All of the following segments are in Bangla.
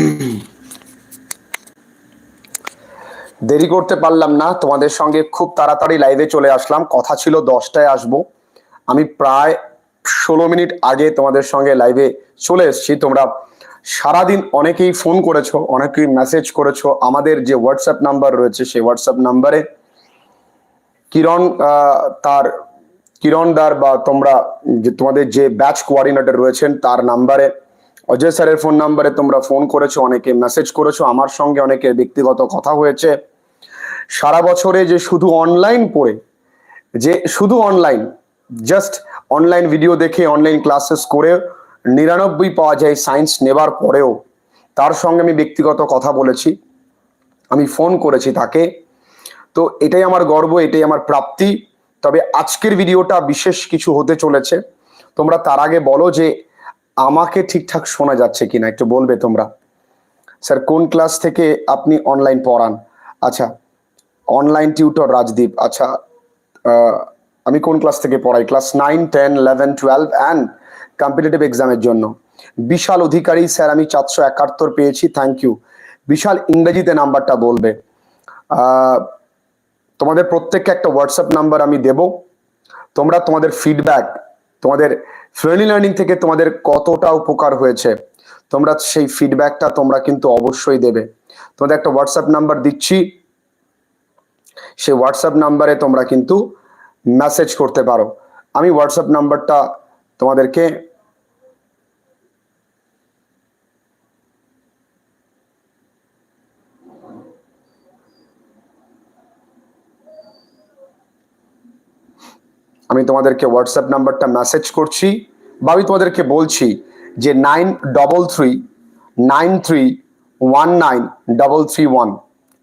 দেরি করতে পারলাম না। তোমাদের সঙ্গে খুব তাড়াতাড়ি লাইভে চলে আসলাম। কথা ছিল দশটায় আসব। আমি প্রায় ষোলো মিনিট আগে তোমাদের সঙ্গে লাইভে চলে এসেছি। তোমরা সারাদিন অনেকেই ফোন করেছ, অনেকেই মেসেজ করেছ। আমাদের যে হোয়াটসঅ্যাপ নাম্বার রয়েছে, সেই হোয়াটসঅ্যাপ নাম্বারে কিরণ তার, কিরণ দার বা তোমরা যে, তোমাদের যে ব্যাচ কোঅর্ডিনেটর রয়েছেন, তার নাম্বারে অজয় স্যারের ফোন নাম্বারে তোমরা ফোন করেছ, অনেকে মেসেজ করেছ, আমার সঙ্গে অনেকে ব্যক্তিগত কথা হয়েছে। সারা বছরে যে শুধু অনলাইন পড়ে, যে শুধু অনলাইন জাস্ট অনলাইন ভিডিও দেখে অনলাইন ক্লাসেস করে নিরানব্বই পাওয়া যায় সায়েন্স নেবার পরেও, তার সঙ্গে আমি ব্যক্তিগত কথা বলেছি, আমি ফোন করেছি তাকে। তো এটাই আমার গর্ব, এটাই আমার প্রাপ্তি। তবে আজকের ভিডিওটা বিশেষ কিছু হতে চলেছে। তোমরা তার আগে বলো যে আমাকে ঠিকঠাক শোনা যাচ্ছে কিনা একটু বলবে তোমরা? স্যার, কোন ক্লাস থেকে আপনি অনলাইন পড়ান? আচ্ছা অনলাইন টিউটর রাজদীপ আচ্ছা আমি কোন ক্লাস থেকে পড়াই? Class nine ten eleven twelve and competitive এক্সামের জন্য। বিশাল অধিকারী, স্যার, আমি চারশো একাত্তর পেয়েছি থ্যাংক ইউ বিশাল ইংরেজিতে নাম্বারটা বলবে। তোমাদের প্রত্যেককে একটা হোয়াটসঅ্যাপ নাম্বার আমি দেব। তোমরা তোমাদের ফিডব্যাক তোমাদের ফ্রেন্ডলি লার্নিং থেকে তোমাদের কতটা উপকার হয়েছে? তোমরা সেই ফিডব্যাকটা তোমরা কিন্তু অবশ্যই দেবে। তোমাদের একটা হোয়াটসঅ্যাপ নাম্বার দিচ্ছি। সেই হোয়াটসঅ্যাপ নাম্বারে তোমরা কিন্তু মেসেজ করতে পারো। আমি হোয়াটসঅ্যাপ নাম্বারটা তোমাদেরকে আমি তোমাদেরকে হোয়াটসঅ্যাপ নাম্বারটা মেসেজ করছি বা আমি তোমাদেরকে বলছি যে nine double three nine three one nine double three one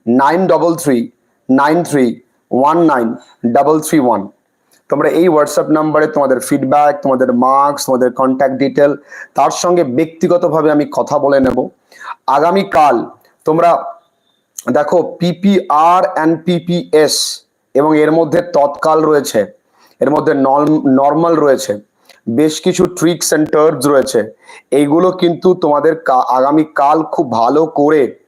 nine double three nine three one nine double three one তোমরা এই হোয়াটসঅ্যাপ নাম্বারে তোমাদের ফিডব্যাক তোমাদের মার্কস তোমাদের কন্ট্যাক্ট ডিটেল তার সঙ্গে ব্যক্তিগতভাবে আমি কথা বলে নেব। আগামীকাল তোমরা দেখো পিপিআর অ্যান্ড পিপিএস এবং এর মধ্যে তৎকাল রয়েছে। এর মধ্যে নর্মাল রয়েছে। বেশ কিছু ট্রিক্স অ্যান্ড টার্বস রয়েছে। এইগুলো কিন্তু তোমাদের কা- আগামীকাল খুব ভালো করে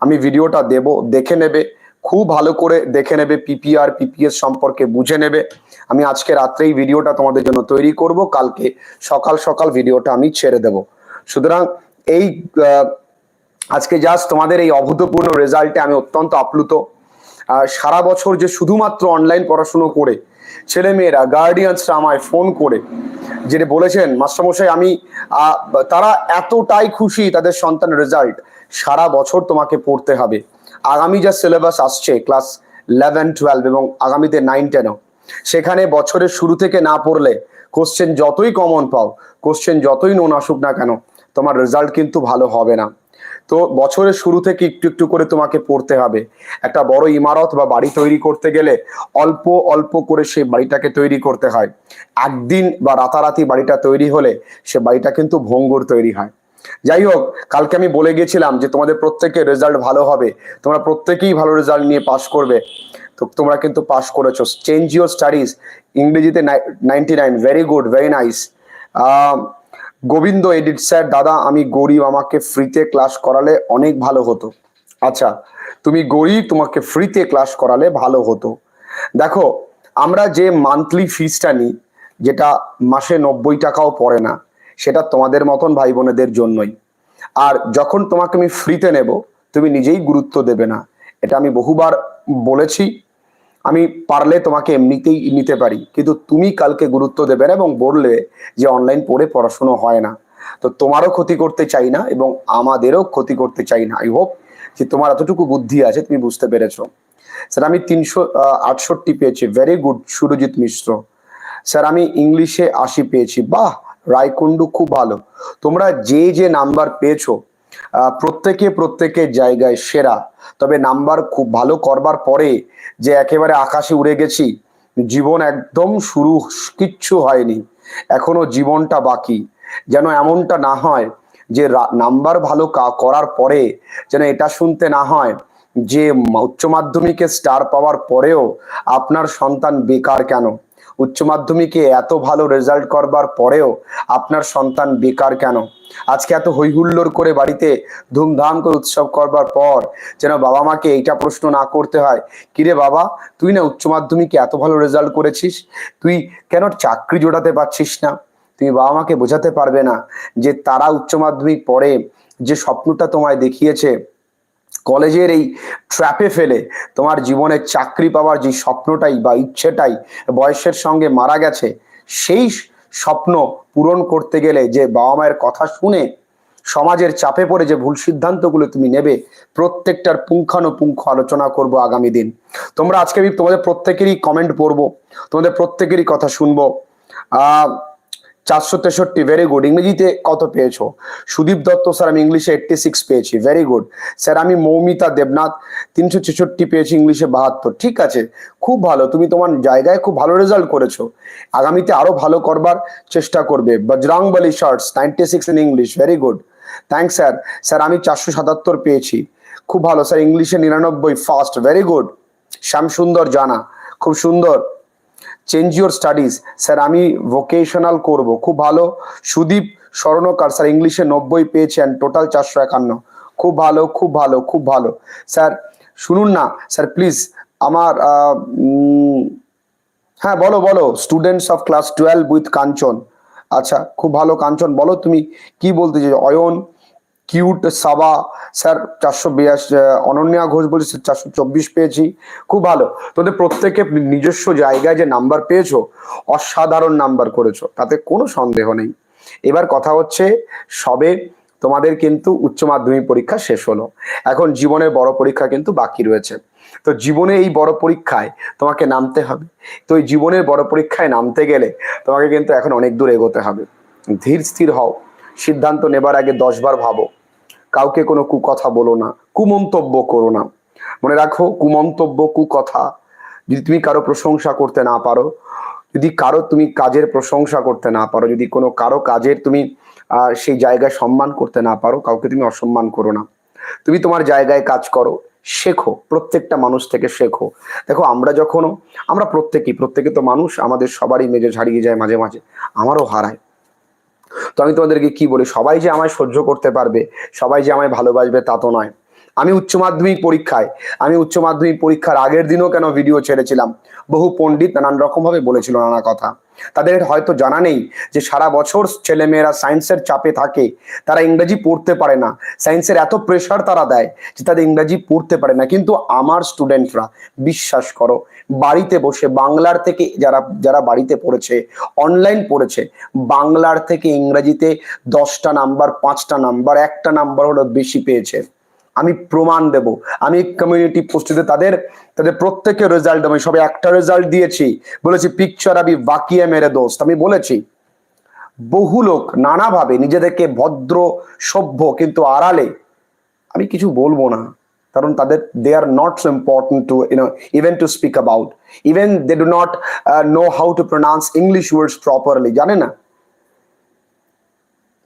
আমি ভিডিওটা দেব, দেখে নেবে, খুব ভালো করে দেখে নেবে পিপিআর পিপিএস সম্পর্কে বুঝে নেবে। আমি আজকে রাত্রেই ভিডিওটা তোমাদের জন্য তৈরি করব, কালকে সকাল সকাল ভিডিওটা আমি ছেড়ে দেব। সুতরাং এই আজকে জাস্ট তোমাদের এই অভূতপূর্ণ রেজাল্টে আমি অত্যন্ত আপ্লুত। সারা বছর যে শুধুমাত্র অনলাইন পড়াশুনো করে ছেলেমেয়েরা গার্ডিয়ানসরা আমায় ফোন করে, যেটা বলেছেন মাস্টারমশাই আমি তারা এতটাই খুশি তাদের সন্তানের রেজাল্ট সারা বছর তোমাকে পড়তে হবে। আগামী যা সিলেবাস আসছে ক্লাস ইলেভেন টুয়েলভ এবং আগামীতে নাইন টেনও সেখানে বছরের শুরু থেকে না পড়লে কোশ্চেন যতই কমন পাও কোশ্চেন যতই নোন আসুক না কেন, তোমার রেজাল্ট কিন্তু ভালো হবে না। তো বছরের শুরু থেকে একটু একটু করে তোমাকে পড়তে হবে। একটা বড় ইমারত বা বাড়ি তৈরি করতে গেলে অল্প অল্প করে সেই বাড়িটাকে তৈরি করতে হয়। একদিন বা রাতারাতি বাড়িটা তৈরি হলে সে বাড়িটা কিন্তু ভঙ্গুর তৈরি হয়। যাই হোক, কালকে আমি বলে গেছিলাম যে তোমাদের প্রত্যেকের রেজাল্ট ভালো হবে। তোমরা প্রত্যেকেই ভালো রেজাল্ট নিয়ে পাশ করবে। তো তোমরা কিন্তু পাশ করেছ। চেঞ্জ ইউর স্টাডিজ ইংরেজিতে ninety nine very good very nice Gobinda edit, sir, দাদা, আমি গরিব, আমাকে ফ্রিতে ক্লাস করালে অনেক ভালো হতো। আচ্ছা তুমি গরিব, তোমাকে ফ্রিতে ক্লাস করালে ভালো হতো। দেখো, আমরা যে মান্থলি ফিসটা নিই, যেটা মাসে নব্বই টাকাও পড়ে না, সেটা তোমাদের মতন ভাই বোনেদের জন্যই। আর যখন তোমাকে আমি ফ্রিতে নেব, তুমি নিজেই গুরুত্ব দেবে না। এটা আমি বহুবার বলেছি আমি পারলে তোমাকে এমনিতেই নিতে পারি। কিন্তু তুমি কালকে গুরুত্ব দেবে না এবং বললে যে অনলাইন পড়ে পড়াশুনো হয় না। তো তোমারও ক্ষতি করতে চাই না এবং আমাদেরও ক্ষতি করতে চাই না। আই হোপ যে তোমার এতটুকু বুদ্ধি আছে, তুমি বুঝতে পেরেছ। স্যার আমি তিনশো আটষট্টি পেয়েছি। Very good Surajit Mishra. Sir আমি ইংলিশে আশি পেয়েছি। বাহ! রায়কুন্ডু খুব ভালো। তোমরা যে যে নাম্বার পেয়েছ প্রত্যেকে প্রত্যেকের জায়গায় সেরা। তবে নাম্বার খুব ভালো করবার পরে যে একেবারে আকাশে উড়ে গেছি, জীবন একদম শুরু কিচ্ছু হয়নি। এখনও জীবনটা বাকি। যেন এমনটা না হয় যে নাম্বার ভালো করার পরে যেন এটা শুনতে না হয় যে উচ্চ মাধ্যমিকে স্টার পাওয়ার পরেও আপনার সন্তান বেকার কেন? উচ্চ মাধ্যমিকে এত ভালো রেজাল্ট করবার পরেও আপনার সন্তান বেকার কেন? আজকে এত হৈহুল্লোর করে বাড়িতে ধুমধাম করে উৎসব করবার পর যেন বাবা মাকে এইটা প্রশ্ন না করতে হয়, কিরে বাবা, তুই না উচ্চ মাধ্যমিকে এত ভালো রেজাল্ট করেছিস? তুই কেন চাকরি জোটাতে পারছিস না? তুমি বাবা মাকে বোঝাতে পারবে না যে তারা উচ্চ মাধ্যমিক পরে যে স্বপ্নটা তোমায় দেখিয়েছে কলেজের এই ট্র্যাপে ফেলে তোমার জীবনে চাকরি পাওয়ার যে স্বপ্নটাই বা ইচ্ছেটাই বয়সের সঙ্গে মারা গেছে, সেই স্বপ্ন পূরণ করতে গেলে যে বাবা মায়ের কথা শুনে সমাজের চাপে পড়ে যে ভুল সিদ্ধান্তগুলো তুমি নেবে, প্রত্যেকটার পুঙ্খানুপুঙ্খ আলোচনা করব আগামী দিন। তোমরা আজকে তোমাদের প্রত্যেকেরই কমেন্ট পড়ব, তোমাদের প্রত্যেকেরই কথা শুনব। আহ চারশো তেষট্টি ভেরি গুড ইংরেজিতে কত পেয়েছ? সুদীপ দত্ত স্যার আমি ইংলিশে এইটটি সিক্স পেয়েছি ভেরি গুড স্যার আমি মৌমিতা দেবনাথ, তিনশো ছেষট্টি পেয়েছি, ইংলিশে বাহাত্তর, ঠিক আছে? খুব ভালো, তুমি তোমার জায়গায় খুব ভালো রেজাল্ট করেছ। আগামীতে আরও ভালো করবার চেষ্টা করবে। Bajrang Bali shirts ninety six in English very good thanks sir sir আমি চারশো সাতাত্তর পেয়েছি। খুব ভালো স্যার ইংলিশে নিরানব্বই ফার্স্ট ভেরি গুড শ্যাম সুন্দর জানা, খুব সুন্দর। চেঞ্জ ইউর স্টাডিজ স্যার আমি ভোকেশনাল করব। খুব ভালো। সুদীপ স্বর্ণকার স্যার ইংলিশে নব্বই পেয়েছেন টোটাল চারশো একান্ন। খুব ভালো খুব ভালো খুব ভালো। স্যার শুনুন না। স্যার প্লিজ আমার হ্যাঁ বলো বলো। Students of class twelve with Kanchan. আচ্ছা খুব ভালো কাঞ্চন। বলো তুমি কি বলতে চাইছো? অয়ন কিউট সাবা। স্যার, চারশো বিয়াশি অনন্যা ঘোষ বলছি চারশো চব্বিশ পেয়েছি। খুব ভালো। তোদের প্রত্যেকে নিজস্ব জায়গায় যে নাম্বার পেয়েছ, অসাধারণ নাম্বার করেছ, তাতে কোনো সন্দেহ নেই। এবার কথা হচ্ছে, সবে তোমাদের কিন্তু উচ্চ মাধ্যমিক পরীক্ষা শেষ হলো। এখন জীবনের বড় পরীক্ষা কিন্তু বাকি রয়েছে। তো জীবনে এই বড় পরীক্ষায় তোমাকে নামতে হবে। তো এই জীবনের বড় পরীক্ষায় নামতে গেলে তোমাকে কিন্তু এখন অনেক দূর এগোতে হবে। ধীর স্থির হও। সিদ্ধান্ত নেবার আগে দশবার ভাবো। কাউকে কোনো কুকথা বলো না, কুমন্তব্য করো না। মনে রাখো, কুমন্তব্য, কুকথা, যদি তুমি কারও প্রশংসা করতে না পারো, যদি কারও তুমি কাজের প্রশংসা করতে না পারো, যদি কোনো কারও কাজের তুমি সেই জায়গায় সম্মান করতে না পারো, কাউকে তুমি অসম্মান করো না। তুমি তোমার জায়গায় কাজ করো, শেখো, প্রত্যেকটা মানুষ থেকে শেখো। দেখো, আমরা যখনও, আমরা প্রত্যেকেই, প্রত্যেকে তো মানুষ, আমাদের সবারই মেজে হারিয়ে যায় মাঝে মাঝে, আমারও হারায়। তো আমি তোমাদেরকে কি বলি? সবাই যে আমায় সহ্য করতে পারবে, সবাই যে আমায় ভালোবাসবে তা তো নয়। আমি উচ্চ মাধ্যমিক পরীক্ষায়, আমি উচ্চ মাধ্যমিক পরীক্ষার আগের দিনও কেন ভিডিও ছেড়েছিলাম? বহু পণ্ডিত নানান রকম ভাবে বলেছিল নানা কথা। তাদের হয়তো জানা নেই যে সারা বছর ছেলেমেয়েরা সায়েন্সের চাপে থাকে, তারা ইংরেজি পড়তে পারে না। সায়েন্সের এত প্রেশার তারা দেয় যে তাদের ইংরেজি পড়তে পারে না। কিন্তু আমার স্টুডেন্টরা বিশ্বাস করো, বাড়িতে বসে বাংলার থেকে যারা যারা বাড়িতে পড়েছে অনলাইন পড়েছে, বাংলার থেকে ইংরেজিতে দশটা নাম্বার পাঁচটা নাম্বার একটা নাম্বার হলো বেশি পেয়েছে। আমি প্রমাণ দেব। আমি কমিউনিটি পোস্টে তাদের তাদের প্রত্যেকের রেজাল্ট আমি সবে একটা রেজাল্ট দিয়েছি। বলেছি পিকচার আমি বাকিয়ে মেরে দোস্ত। আমি বলেছি, বহু লোক নানাভাবে নিজেদেরকে ভদ্র, সভ্য কিন্তু আড়ালে, আমি কিছু বলব না। কারণ তাদের they are not so important to you know even to speak about even they do not know how to pronounce English words properly জানে না?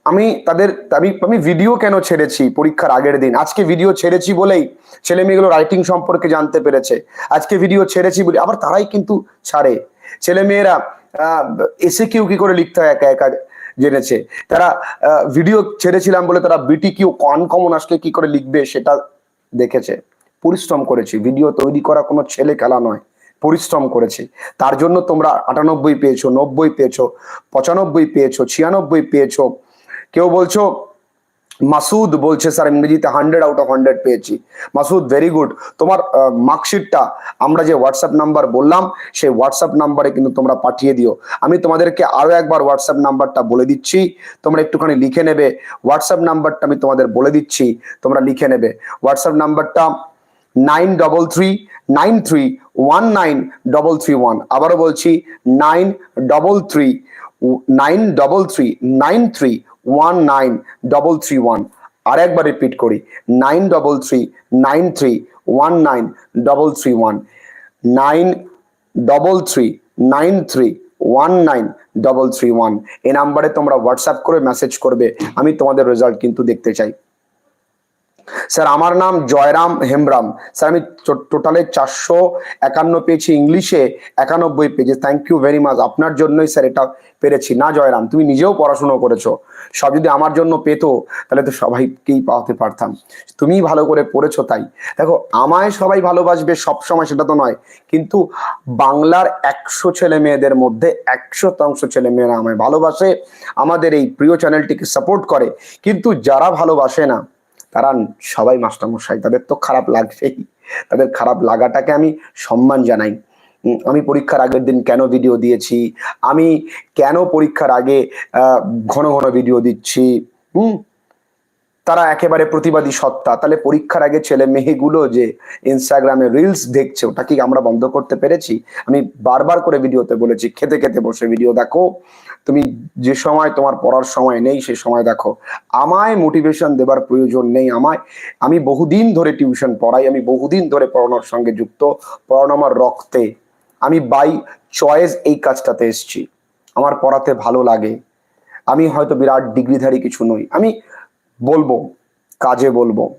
আমি তাদের, আমি আমি ভিডিও কেন ছেড়েছি পরীক্ষার আগের দিন? আজকে ভিডিও ছেড়েছি বলেই ছেলে মেয়েগুলো রাইটিং সম্পর্কে জানতে পেরেছে। আজকে ভিডিও ছেড়েছি বলে, আবার তারাই কিন্তু ছাড়ে। ছেলে মেয়েরা এসে কিউ কি করে লিখতে হয় একা একা জেনেছে? তারা ভিডিও ছেড়েছিলাম বলে তারা বিটি কিউ কন কমন আসলে কি করে লিখবে সেটা দেখেছে। পরিশ্রম করেছি। ভিডিও তৈরি করা কোনো ছেলে খেলা নয়। পরিশ্রম করেছি। তার জন্য তোমরা আটানব্বই পেয়েছ, নব্বই পেয়েছ, পঁচানব্বই পেয়েছ, ছিয়ানব্বই পেয়েছ কেউ বলছো, মাসুদ বলছে, স্যার ইংরেজিতে হান্ড্রেড আউট অফ হান্ড্রেড পেয়েছি। মাসুদ ভেরি গুড তোমার মার্কশিটটা আমরা যে হোয়াটসঅ্যাপ নাম্বার বললাম, সেই হোয়াটসঅ্যাপ নাম্বারে কিন্তু তোমরা পাঠিয়ে দিও। আমি তোমাদেরকে আরও একবার হোয়াটসঅ্যাপ নাম্বারটা বলে দিচ্ছি। তোমরা একটুখানি লিখে নেবে। হোয়াটসঅ্যাপ নাম্বারটা আমি তোমাদের বলে দিচ্ছি। তোমরা লিখে নেবে। হোয়াটসঅ্যাপ নাম্বারটা nine double three nine three one nine double three one আবারও বলছি nine double three nine double three nine three one nine double three one আর একবার রিপিট করি nine double three nine three one nine double three one nine double three nine three one nine double three one এই নাম্বারে তোমরা হোয়াটসঅ্যাপ করে মেসেজ করবে, আমি তোমাদের রেজাল্ট কিন্তু দেখতে চাই। স্যার, আমার নাম জয়রাম হেমব্রাম। স্যার, আমি টোটালে চারশো একান্ন পেয়েছি ইংলিশে, একানব্বই পেয়েছি। থ্যাংক ইউ ভেরি মাচ আপনার জন্যই স্যার এটা পেরেছি। না, জয়রাম, তুমি নিজেও পড়াশুনো করেছ। সব যদি আমার জন্য পেতো, তাহলে তো সবাইকেই পাওয়াতে পারতাম। তুমি ভালো করে পড়েছো তাই। দেখো, আমায় সবাই ভালোবাসবে সবসময়, সেটা তো নয়। কিন্তু বাংলার একশো ছেলে মেয়েদের মধ্যে একশো শতাংশ ছেলে মেয়েরা আমায় ভালোবাসে, আমাদের এই প্রিয় চ্যানেলটিকে সাপোর্ট করে। কিন্তু যারা ভালোবাসে না তারা সবাই মাস্টারমশাই, তাদের তো খারাপ লাগছেই তাদের খারাপ লাগাটাকে আমি সম্মান জানাই। আমি পরীক্ষার আগের দিন কেন ভিডিও দিয়েছি? আমি কেন পরীক্ষার আগে ঘন ঘন ভিডিও দিচ্ছি? হুম? তারা একেবারে প্রতিবাদী সত্তা। তাহলে পরীক্ষার আগে ছেলে মেয়েগুলো যে ইনস্টাগ্রামে রিলস দেখছে, ওটা কি আমরা বন্ধ করতে পেরেছি? আমি বারবার করে ভিডিওতে বলেছি, খেতে খেতে বসে ভিডিও দেখো। তুমি যে সময় তোমার পড়ার সময় নেই, সে সময় দেখো। আমায় মোটিভেশন দেবার প্রয়োজন নেই আমায়। আমি বহুদিন ধরে টিউশন পড়াই, আমি বহুদিন ধরে পড়ানোর সঙ্গে যুক্ত। পড়ানো আমার রক্তে। আমি বাই চয়েস এই কাজটাতে এসছি। আমার পড়াতে ভালো লাগে। আমি হয়তো বিরাট ডিগ্রিধারী কিছু নই। আমি বলব, কাজে বলব।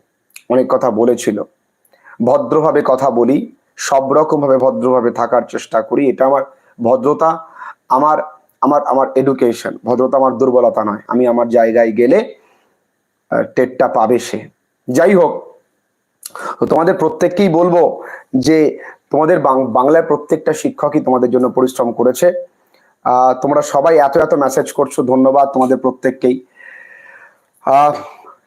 অনেক কথা বলেছিল। ভদ্রভাবে কথা বলি, সব রকম ভাবে ভদ্রভাবে থাকার চেষ্টা করি। এটা আমার ভদ্রতা। আমার আমার আমার এডুকেশন ভদ্রতা আমার দুর্বলতা নয়। আমি আমার জায়গায় গেলে টেটটা পাবে সে। যাই হোক তোমাদের প্রত্যেককেই বলব যে তোমাদের বাং- বাংলার প্রত্যেকটা শিক্ষকই তোমাদের জন্য পরিশ্রম করেছে। তোমরা সবাই এত এত মেসেজ করছ। ধন্যবাদ তোমাদের প্রত্যেককেই।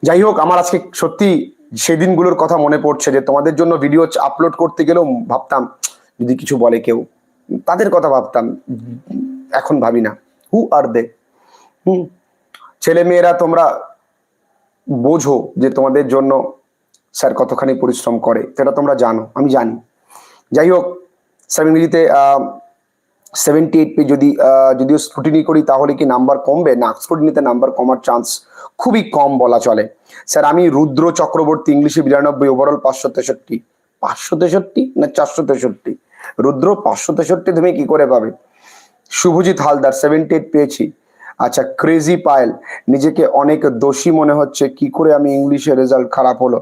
যাই হোক, আমার আজকে সত্যি সেদিনগুলোর কথা মনে পড়ছে যে তোমাদের জন্য ভিডিও আপলোড করতে গেলেও ভাবতাম, যদি কিছু বলে কেউ, তাদের কথা ভাবতাম। এখন ভাবি না। হু আর দে হুম। ছেলে মেয়েরা তোমরা বোঝো যে তোমাদের জন্য স্যার কতখানি পরিশ্রম করে, সেটা তোমরা জানো, আমি জানি। যাই হোক, স্যার ইংরেজিতে সেভেন্টি এইট পে যদি যদিও স্ক্রুটিনি করি, তাহলে কি নাম্বার কমবে? না স্ক্রুটিনিতে নাম্বার কমার চান্স খুবই কম বলা চলে। স্যার, আমি রুদ্র চক্রবর্তী ইংলিশে বিরানব্বই ওভারঅল পাঁচশো তেষট্টি। পাঁচশো তেষট্টি না চারশো তেষট্টি? রুদ্র, পাঁচশো তেষট্টি তুমি কি করে পাবে? শুভজিৎ হালদার সেভেন্টি এইট পেয়েছি। আচ্ছা ক্রেজি পায়েল নিজেকে অনেক দোষী মনে হচ্ছে, কি করে আমি ইংলিশে রেজাল্ট খারাপ হলো?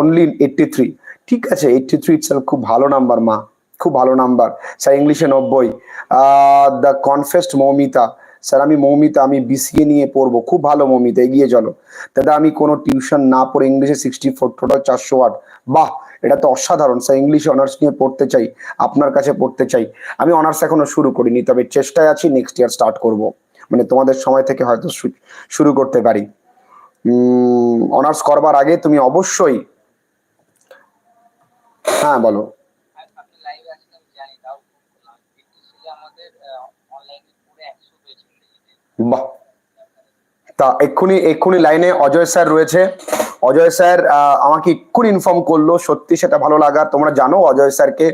অনলি এইটটি থ্রি ঠিক আছে এইটটি থ্রি খুব ভালো নাম্বার মা, খুব ভালো নাম্বার স্যার ইংলিশে নব্বই। দ্য কনফেস্ট মৌমিতা। স্যার, আমি মৌমিতা, আমি বিসিএ নিয়ে পড়ব, খুব ভালো মৌমিতা, এগিয়ে চলো। দাদা, আমি কোনো টিউশন না পড়ে ইংলিশে সিক্সটি ফোর টোটাল চারশো আট। বাহ! এটা তো অসাধারণ। স্যার ইংলিশে অনার্স নিয়ে পড়তে চাই, আপনার কাছে পড়তে চাই। আমি অনার্স এখনও শুরু করিনি, তবে চেষ্টায় আছি নেক্সট ইয়ার স্টার্ট করব। মানে তোমাদের সময় থেকে হয়তো শুরু করতে পারি। অনার্স করবার আগে তুমি অবশ্যই হ্যাঁ বলো। বাহ। তা এক্ষুনি এক্ষুনি লাইনে অজয় স্যার রয়েছে। অজয় স্যার আমাকে এক্ষুনি ইনফর্ম করল সত্যি সেটা ভালো লাগা। তোমরা জানো অজয় স্যারকে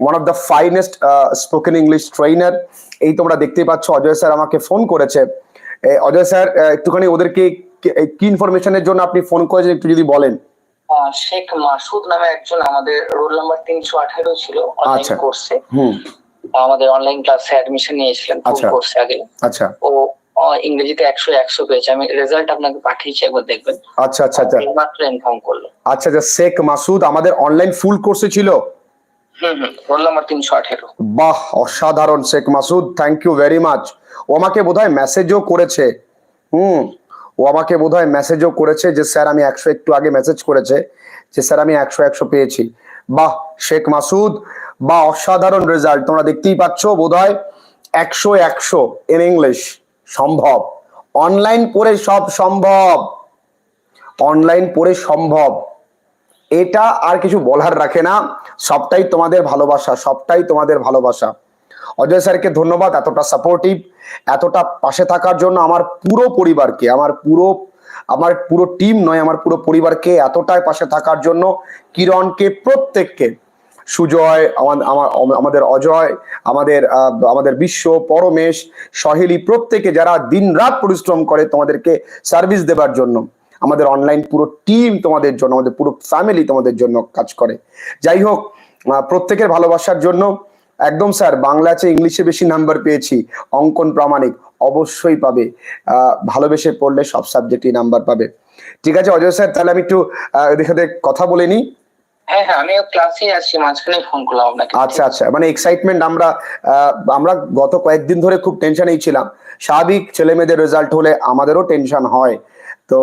one of the finest spoken English trainer এই তোমরা দেখতেই পাচ্ছ অজয় স্যার আমাকে ফোন করেছে। অজয় স্যার একটুখানি ওদেরকে কি- ইনফরমেশনের জন্য আপনি ফোন করেছেন একটু যদি বলেন। শেখ মাসুদ নামে একজন আমাদের রোল নাম্বার তিনশো আঠারো ছিল অনলাইন আচ্ছা। কোর্সে আমাদের অনলাইন ক্লাসে অ্যাডমিশন নিয়েছিলেন আচ্ছা। কোর্সে আগে। আচ্ছা। ও ইংরেজিতে একশো একশো পেয়েছে। আমি রেজাল্ট আপনাকে পাঠিয়েছি একবার দেখবেন। আচ্ছা আচ্ছা আচ্ছা। এইমাত্র ইনফর্ম করল। আচ্ছা আচ্ছা শেখ মাসুদ আমাদের অনলাইন ফুল কোর্সে ছিল? রোল নাম্বার তিনশো আঠেরো। বাহ অসাধারণ Sheikh Masud thank you very much ও আমাকে বোধহয় মেসেজও করেছে। হুম ও আমাকে বোধহয় মেসেজও করেছে যে স্যার আমি একশো একটু আগে মেসেজ করেছে যে স্যার আমি একশো একশো পেয়েছি। বাহ শেখ মাসুদ বাহ অসাধারণ রেজাল্ট তোমরা দেখতেই পাচ্ছ বোধহয় একশো একশো ইন ইংলিশ সম্ভব। অনলাইন পড়ে সব সম্ভব। অনলাইন পড়ে সম্ভব। এটা আর কিছু বলার রাখে না। সবটাই তোমাদের ভালোবাসা, সবটাই তোমাদের ভালোবাসা। অজয় স্যারকে ধন্যবাদ, এতটা সাপোর্টিভ এতটা পাশে থাকার জন্য আমার পুরো পরিবারকে, আমার পুরো আমার পুরো টিম নয়, আমার পুরো পরিবারকে এতটাই পাশে থাকার জন্য কিরণকে, প্রত্যেককে সুজয় আমাদের অজয়, আমাদের আমাদের বিশ্ব পরমেশ, সহেলি প্রত্যেকে যারা দিনরাত পরিশ্রম করে তোমাদেরকে সার্ভিস দেবার জন্য। আমাদের অনলাইন পুরো টিম তোমাদের জন্য, আমাদের পুরো ফ্যামিলি তোমাদের জন্য কাজ করে। যাই হোক প্রত্যেকের ভালোবাসার জন্য একদম স্যার বাংলা চেয়ে ইংলিশে বেশি নাম্বার পেয়েছি। অঙ্কন প্রামাণিক অবশ্যই পাবে। ভালোবেসে পড়লে সব সাবজেক্টই নাম্বার পাবে। ঠিক আছে, অজয় স্যার তাহলে আমি একটু কথা বলে নিই। হ্যাঁ হ্যাঁ আমিও ফোন করলাম আচ্ছা আচ্ছা মানে এক্সাইটমেন্ট আমরা আমরা গত কয়েকদিন ধরে খুব টেনশনেই ছিলাম। স্বাভাবিক ছেলে মেয়েদের রেজাল্ট হলে আমাদেরও টেনশন হয়। তো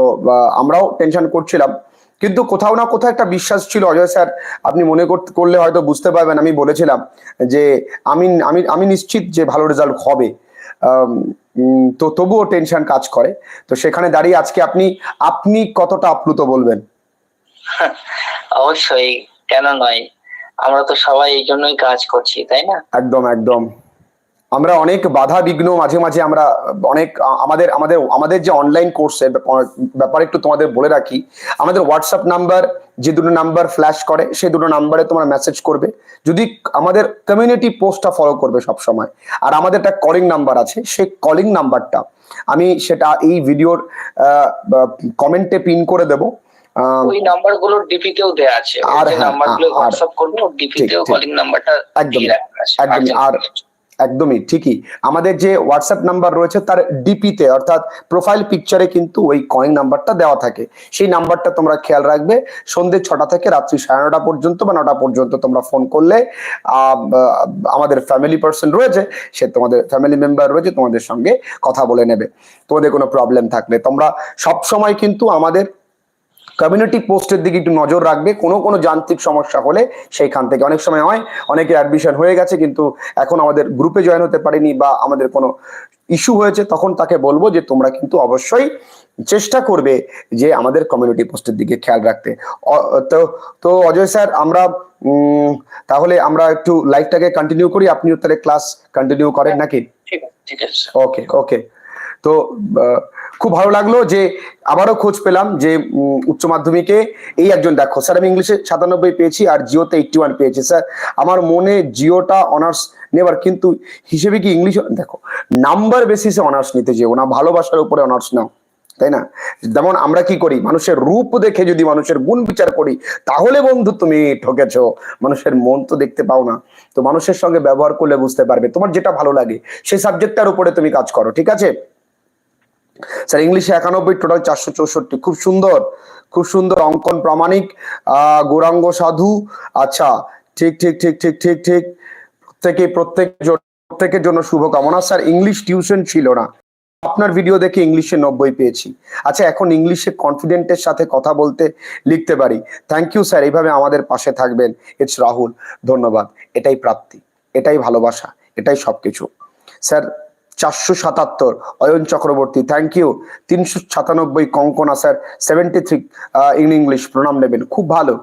আমরাও টেনশন করছিলাম। কিন্তু কোথাও না কোথাও একটা বিশ্বাস ছিল, অজয় স্যার, আপনি মনে করলে হয়তো বুঝতে পারবেন, আমি বলেছিলাম যে, আমি আমি আমি নিশ্চিত যে ভালো রেজাল্ট হবে। তো তবুও টেনশন কাজ করে। তো সেখানে দাঁড়িয়ে আজকে আপনি আপনি কতটা আপ্লুত বলবেন? অবশ্যই, কেন নয়? আমরা তো সবাই এই জন্যই কাজ করছি, তাই না? একদম একদম। আমরা অনেক বাধা বিঘ্ন মাঝে মাঝে আমরা অনেক, আমাদের আমাদের আমাদের যে অনলাইন কোর্সের ব্যাপারে একটু তোমাদের বলে রাখি, আমাদের হোয়াটসঅ্যাপ নাম্বার যে দুটো নাম্বার ফ্ল্যাশ করে সেই দুটো নাম্বারে তোমরা মেসেজ করবে। যদি আমাদের কমিউনিটি পোস্টটা ফলো করবে সব সময় আর আমাদের একটা কলিং নাম্বার আছে, সেই কলিং নাম্বারটা আমি সেটা এই ভিডিওর কমেন্টে পিন করে দেবো। ওই নাম্বারগুলো ডিপি তেও আছে। আর হ্যাঁ, নাম্বারগুলো আর- হোয়াটসঅ্যাপ করবে ওর ডিপি ঠিক, তেও ঠিক। কলিং নাম্বারটা একদম, দিয়ে আছে। একদমই, আর- একদমই ঠিকই। আমাদের যে হোয়াটসঅ্যাপ নাম্বার রয়েছে তার ডিপিতে অর্থাৎ প্রোফাইল পিকচারে কিন্তু ওই কয়েন নাম্বারটা দেওয়া থাকে। সেই নাম্বারটা তোমরা খেয়াল রাখবে সন্ধ্যে ছটা থেকে রাত্রি সাড়ে নটা পর্যন্ত বা নটা পর্যন্ত তোমরা ফোন করলে আমাদের ফ্যামিলি পার্সন রয়েছে সে তোমাদের ফ্যামিলি মেম্বার রয়েছে তোমাদের সঙ্গে কথা বলে নেবে। তোমাদের কোনো প্রবলেম থাকলে। তোমরা সব সময় কিন্তু আমাদের কমিউনিটি পোস্টের দিকে একটু নজর রাখবে। কোনো কোনো যান্ত্রিক সমস্যা হলে সেইখান থেকে। অনেক সময় হয় অনেকে অ্যাডমিশন হয়ে গেছে কিন্তু এখন আমাদের গ্রুপে জয়েন হতে পারেনি বা আমাদের কোনো ইস্যু হয়েছে তখন তাকে বলব যে তোমরা কিন্তু অবশ্যই চেষ্টা করবে যে আমাদের কমিউনিটি পোস্টের দিকে খেয়াল রাখতে। তো তো অজয় স্যার আমরা তাহলে আমরা একটু লাইভটাকে কন্টিনিউ করি। আপনিও তাহলে ক্লাস কন্টিনিউ করেন নাকি? ঠিক আছে ওকে ওকে তো খুব ভালো লাগল যে আবারও খোঁজ পেলাম যে উচ্চ মাধ্যমিকে এই একজন, দেখো স্যার আমি ইংলিশে সাতানব্বই পেয়েছি আর জিওতে এইটটি ওয়ান পেয়েছি। স্যার আমার মনে জিওটা অনার্স নেবার কিন্তু হিসেবে কি ইংলিশ দেখো নাম্বার বেসিসে অনার্স নিতে যেও না, ভালোবাসার উপরে অনার্স নাও, তাই না? যেমন আমরা কি করি, মানুষের রূপ দেখে যদি মানুষের গুণ বিচার করি, তাহলে বন্ধু তুমি ঠকেছ, মানুষের মন তো দেখতে পাও না, তো মানুষের সঙ্গে ব্যবহার করলে বুঝতে পারবে, তোমার যেটা ভালো লাগে সেই সাবজেক্টটার উপরে তুমি কাজ করো, ঠিক আছে? স্যার ইংলিশে একানব্বই টোটাল চারশো চৌষট্টি। খুব সুন্দর খুব সুন্দর অঙ্কন প্রামাণিক আহ গৌরাঙ্গ সাধু। আচ্ছা ঠিক ঠিক ঠিক ঠিক ঠিক ঠিক। প্রত্যেকে প্রত্যেক প্রত্যেকের জন্য শুভকামনা। স্যার ইংলিশ টিউশন ছিল না। আপনার ভিডিও দেখে ইংলিশে নব্বই পেয়েছি। আচ্ছা এখন ইংলিশে কনফিডেন্টের সাথে কথা বলতে লিখতে পারি। থ্যাংক ইউ স্যার, এইভাবে আমাদের পাশে থাকবেন। ইটস রাহুল ধন্যবাদ। এটাই প্রাপ্তি, এটাই ভালোবাসা, এটাই সবকিছু। স্যার চারশো সাতাত্তর, অয়ন চক্রবর্তী থ্যাংক ইউ তিনশো সাতানব্বই, Kankana sir seventy three in English প্রণাম নেবেন, খুব ভালো।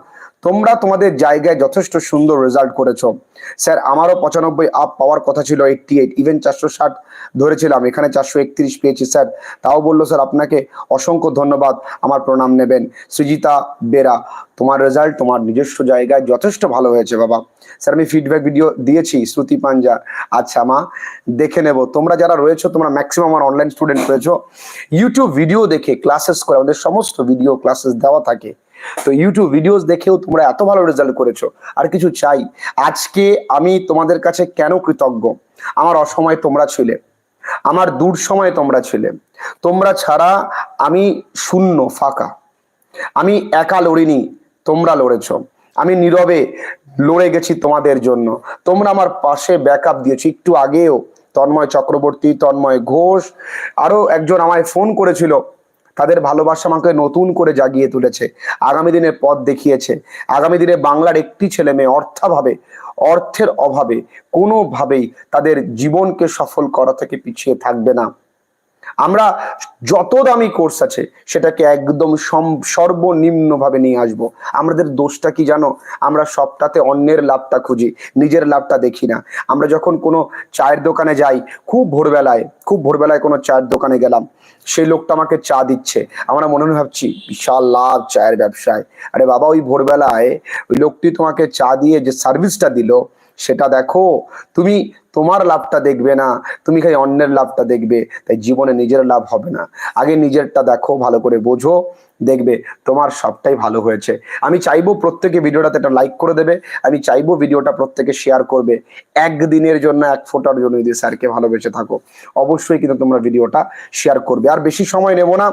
তোমরা তোমাদের জায়গায় যথেষ্ট সুন্দর রেজাল্ট করেছ। স্যার, আমারও পঁচানব্বই আপ পাওয়ার কথা ছিল এইটটি এইট ইভেন চারশো ষাট ধরেছিলাম, এখানে চারশো একত্রিশ পেয়েছি, স্যার। তাও বলল, স্যার, আপনাকে অসংখ্য ধন্যবাদ, আমার প্রণাম নেবেন। সৃজিতা বেরা, তোমার রেজাল্ট তোমার নিজস্ব জায়গায় যথেষ্ট ভালো হয়েছে, বাবা। স্যার, আমি ফিডব্যাক ভিডিও দিয়েছি, শ্রুতি পাঞ্জা। আচ্ছা মা, দেখে নেব। তোমরা যারা রয়েছো, তোমরা ম্যাক্সিমাম আমার অনলাইন স্টুডেন্ট রয়েছো। ইউটিউব ভিডিও দেখে ক্লাসেস করে, আমাদের সমস্ত ভিডিও ক্লাসেস দেওয়া থাকে। তো ইউটিউব ভিডিওস দেখেও তোমরা এত ভালো রেজাল্ট করেছ। আর কিছু চাই। আজকে আমি তোমাদের কাছে কেন কৃতজ্ঞ? আমার অসময় তোমরা ছিলে। আমার দূর সময় তোমরা ছিলে। তোমরা ছাড়া আমি শূন্য, ফাঁকা। আমি একা লড়িনি, তোমরা লড়েছ। আমি নীরবে লড়ে গেছি তোমাদের জন্য। তোমরা আমার পাশে ব্যাকআপ দিয়েছ। একটু আগেও তন্ময় চক্রবর্তী, তন্ময় ঘোষ, আরও একজন আমায় ফোন করেছিল। তাদের ভালোবাসা আমাকে নতুন করে জাগিয়ে তুলেছে। আগামী দিনে পথ দেখিয়েছে। আগামী দিনে বাংলার একটি ছেলে মেয়ে অর্থাভাবে, অর্থের অভাবে কোনোভাবেই তাদের জীবনকে সফল করা থেকে পিছিয়ে থাকবে না। আমরা যত দামি কোর্স আছে, সেটাকে একদম সর্বনিম্নভাবে নিয়ে আসব। আমাদের দোষটা কি জানো? আমরা সবটাতে অন্যের লাভটা খুঁজি, নিজের লাভটা দেখি না। আমরা যখন কোনো চায়ের দোকানে যাই, খুব ভোরবেলায় খুব ভোরবেলায় কোনো চায়ের দোকানে গেলাম, সেই লোকটা আমাকে চা দিচ্ছে। আমরা মনে মনে ভাবছি, বিশাল লাভ চায়ের ব্যবসায়। আরে বাবা, ওই ভোরবেলায় ওই লোকটি তোমাকে চা দিয়ে যে সার্ভিসটা দিল সেটা দেখো। তুমি তোমার লাভটা দেখবে না, তুমি খালি অন্যের লাভটা দেখবে, তাই জীবনে নিজের লাভ হবে না। আগে নিজেরটা দেখো, ভালো করে বোঝো, দেখবে তোমার সবটাই ভালো হয়েছে। আমি চাইব প্রত্যেকে ভিডিওটাতে একটা লাইক করে দেবে, আমি চাইব ভিডিওটা প্রত্যেকে শেয়ার করবে। একদিনের জন্য, এক ফোটার জন্য যদি স্যারকে ভালোবেসে থাকো, অবশ্যই কিন্তু তোমরা ভিডিওটা শেয়ার করবে। আর বেশি সময় নেব না।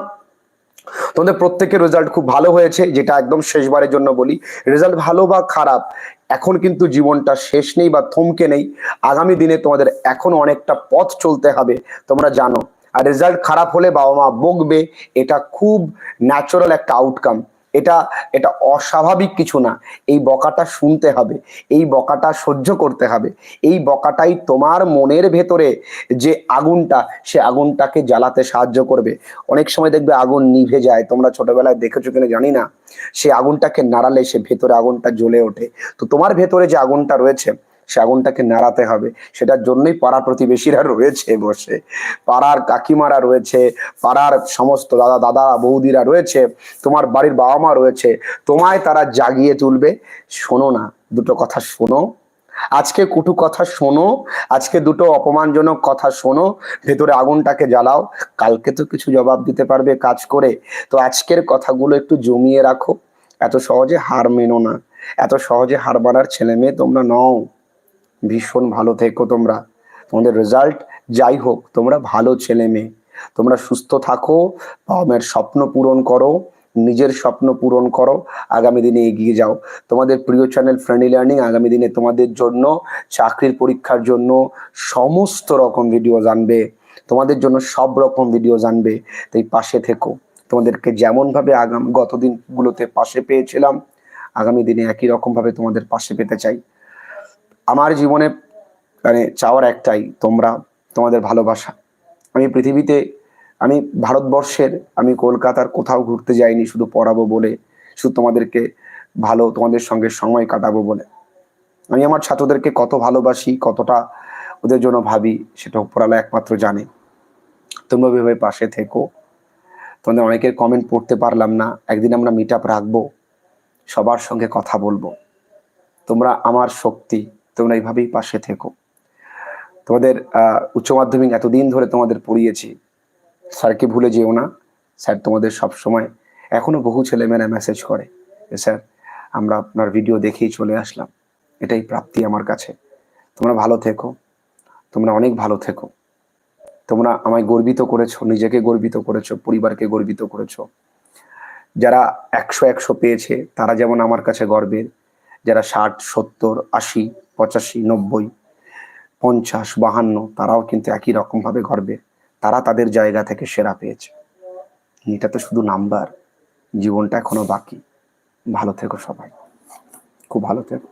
তোমাদের প্রত্যেকের রেজাল্ট খুব ভালো হয়েছে, যেটা একদম শেষবারের জন্য বলি। রেজাল্ট ভালো বা খারাপ এখন কিন্তু জীবনটা শেষ নেই বা থমকে নেই। আগামী দিনে তোমাদের এখনও অনেকটা পথ চলতে হবে, তোমরা জানো। আর রেজাল্ট খারাপ হলে বাবা মা বকবে, এটা খুব ন্যাচারাল একটা আউটকাম এটা এটা অস্বাভাবিক কিছু না। এই বকাটা শুনতে হবে, এই বকাটা সহ্য করতে হবে, এই বকাটাই তোমার মনের ভেতরে যে আগুনটা, সে আগুনটাকে জ্বালাতে সাহায্য করবে। অনেক সময় দেখবে আগুন নিভে যায়, তোমরা ছোটবেলায় দেখেছ কিনা জানি না। সে আগুনটাকে নাড়ালে সে ভেতরে আগুনটা জ্বলে ওঠে। তো তোমার ভেতরে যে আগুনটা রয়েছে সে আগুনটাকে নাড়াতে হবে। সেটার জন্যই পাড়া প্রতিবেশীরা রয়েছে বসে। পাড়ার কাকিমারা রয়েছে, পাড়ার সমস্ত দাদা দাদা, বৌদিরা রয়েছে, তোমার বাড়ির বাবা মা রয়েছে, তোমায় তারা জাগিয়ে তুলবে। শোনো না, দুটো কথা শোনো। আজকে কুটু কথা শোনো, আজকে দুটো অপমানজনক কথা শোনো, ভেতরে আগুনটাকে জ্বালাও। কালকে তো কিছু জবাব দিতে পারবে কাজ করে। তো আজকের কথাগুলো একটু জমিয়ে রাখো। এত সহজে হার মেনো না। এত সহজে হার মানার ছেলে মেয়ে তোমরা নও। ভীষণ ভালো থেকো তোমরা। তোমাদের রেজাল্ট যাই হোক, তোমরা ভালো ছেলে মেয়ে। তোমরা সুস্থ থাকো বাবা স্বপ্ন পূরণ করো, নিজের স্বপ্ন পূরণ করো, আগামী দিনে এগিয়ে যাও। তোমাদের প্রিয় চ্যানেল ফ্রেন্ডলি লার্নিং আগামী দিনে তোমাদের জন্য, চাকরির পরীক্ষার জন্য সমস্ত রকম ভিডিও জানবে। তোমাদের জন্য সব রকম ভিডিও জানবে। তাই পাশে থেকো। তোমাদেরকে যেমনভাবে আগাম গত দিনগুলোতে পাশে পেয়েছিলাম, আগামী দিনে একই রকমভাবে তোমাদের পাশে পেতে চাই। আমার জীবনে মানে চাওয়ার একটাই, তোমরা তোমাদের ভালোবাসা। আমি পৃথিবীতে, আমি ভারতবর্ষের, আমি কলকাতার কোথাও ঘুরতে যাইনি, শুধু পড়াবো বলে, শুধু তোমাদেরকে ভালো, তোমাদের সঙ্গে সময় কাটাবো বলে। আমি আমার ছাত্রদেরকে কত ভালোবাসি, কতটা ওদের জন্য ভাবি, সেটা উপরালা একমাত্র জানে। তোমরা ভেবে পাশে থেকো। তোমাদের অনেকের কমেন্ট পড়তে পারলাম না, একদিন আমরা মিট আপ রাখব, সবার সঙ্গে কথা বলব। তোমরা আমার শক্তি তোমরা এইভাবেই পাশে থেকো। তোমাদের উচ্চ মাধ্যমিক এতদিন ধরে তোমাদের পড়িয়েছি। স্যারকে ভুলে যেও না। স্যার তোমাদের সব সময় এখনও বহু ছেলেমেয়েরা মেসেজ করে স্যার, আমরা আপনার ভিডিও দেখেই চলে আসলাম। এটাই প্রাপ্তি আমার কাছে। তোমরা ভালো থেকো। তোমরা অনেক ভালো থেকো। তোমরা আমায় গর্বিত করেছ, নিজেকে গর্বিত করেছ, পরিবারকে গর্বিত করেছ। যারা একশো একশো পেয়েছে, তারা যেমন আমার কাছে গর্বের, যারা ষাট, সত্তর, আশি পঁচাশি, নব্বই, পঞ্চাশ, বাহান্ন, তারাও কিন্তু একই রকম ভাবে গর্বে। তারা তাদের জায়গা থেকে সেরা পেয়েছে। এটা তো শুধু নাম্বার, জীবনটা এখনও বাকি। ভালো থেকো সবাই। খুব ভালো থেকো।